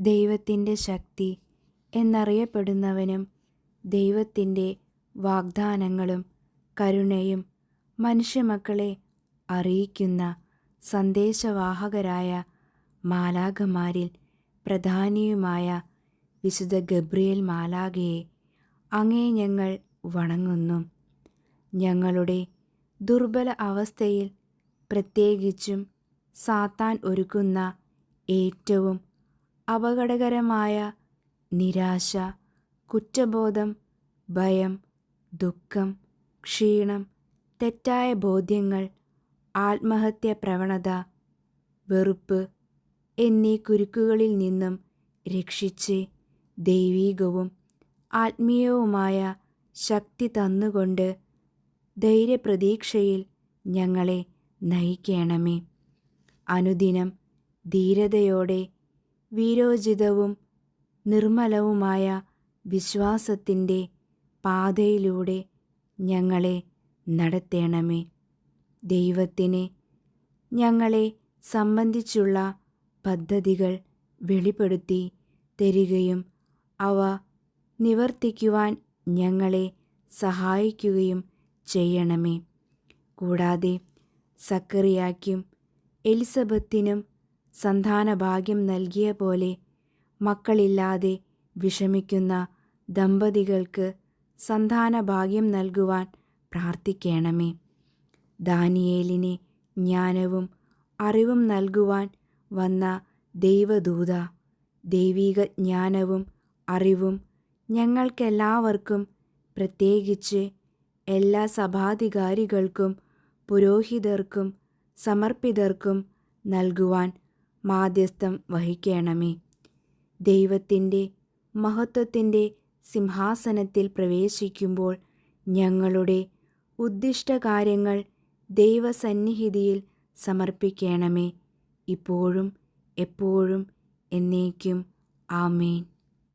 ദൈവത്തിന്റെ ശക്തി എന്നറിയപ്പെടുന്നവനും ദൈവത്തിന്റെ വാഗ്ദാനങ്ങളും കരുണയും മനുഷ്യമക്കളെ അറിയിക്കുന്ന സന്ദേശവാഹകരായ മാലാഖമാരിൽ പ്രധാനിയുമായ വിശുദ്ധ ഗബ്രിയേൽ മാലാഖയെ അങ്ങേ ഞങ്ങൾ വണങ്ങുന്നു. ഞങ്ങളുടെ ദുർബല അവസ്ഥയിൽ പ്രത്യേകിച്ചും സാത്താൻ ഒരുക്കുന്ന ഏറ്റവും അപകടകരമായ നിരാശ കുറ്റബോധം ഭയം ദുഃഖം ക്ഷീണം തെറ്റായ ബോധ്യങ്ങൾ ആത്മഹത്യ പ്രവണത വെറുപ്പ് എന്നീ കുരുക്കുകളിൽ നിന്നും രക്ഷിച്ച് ദൈവീകവും ആത്മീയവുമായ ശക്തി തന്നുകൊണ്ട് ധൈര്യപ്രതീക്ഷയിൽ ഞങ്ങളെ നയിക്കണമേ. അനുദിനം ധീരതയോടെ വീരോചിതവും നിർമ്മലവുമായ വിശ്വാസത്തിന്റെ പാതയിലൂടെ ഞങ്ങളെ നടത്തേണമേ. ദൈവത്തിന് ഞങ്ങളെ സംബന്ധിച്ചുള്ള പദ്ധതികൾ വെളിപ്പെടുത്തി തരികയും അവ നിവർത്തിക്കുവാൻ ഞങ്ങളെ സഹായിക്കുകയും ചെയ്യണമേ. കൂടാതെ സക്കറിയാക്കും എലിസബത്തിനും സന്താനഭാഗ്യം നൽകിയ പോലെ മക്കളില്ലാതെ വിഷമിക്കുന്ന ദമ്പതികൾക്ക് സന്താന ഭാഗ്യം നൽകുവാൻ പ്രാർത്ഥിക്കണമേ. ദാനിയേലിനെ ജ്ഞാനവും അറിവും നൽകുവാൻ വന്ന ദൈവദൂത ദൈവിക ജ്ഞാനവും അറിവും ഞങ്ങൾക്കെല്ലാവർക്കും പ്രത്യേകിച്ച് എല്ലാ സഭാധികാരികൾക്കും പുരോഹിതർക്കും സമർപ്പിതർക്കും നൽകുവാൻ മാധ്യസ്ഥം വഹിക്കണമേ. ദൈവത്തിന്റെ മഹത്വത്തിന്റെ സിംഹാസനത്തിൽ പ്രവേശിക്കുമ്പോൾ ഞങ്ങളുടെ ഉദ്ദിഷ്ടകാര്യങ്ങൾ ദൈവസന്നിഹിതിയിൽ സമർപ്പിക്കണമേ. ഇപ്പോഴും എപ്പോഴും എന്നേക്കും ആമേൻ.